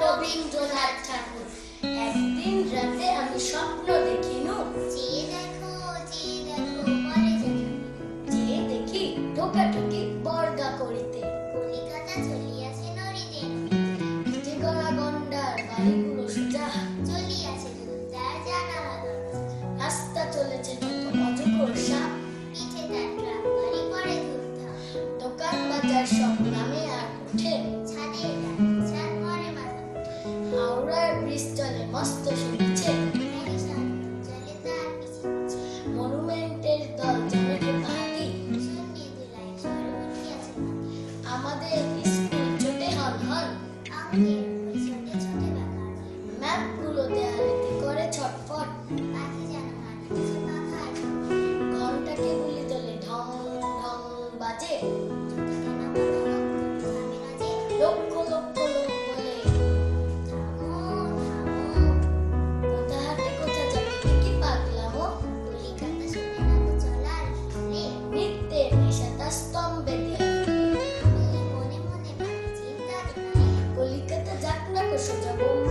রবীন্দ্রনাথ ঠাকুর। একদিন রাতে আমি স্বপ্ন দেখো রাস্তা দোকান বাজার সব নামে হরিশ মস্ত শুনিছে মনুমেন্টের দল জমিতে পাতি আমাদের স্কুল ছোটে হন হন ম্যাপগুলো দেয়ালিতে করে ছটফট। ঘন্টাকে গুলি তোলে, ঢং বাজে। 个暑假工。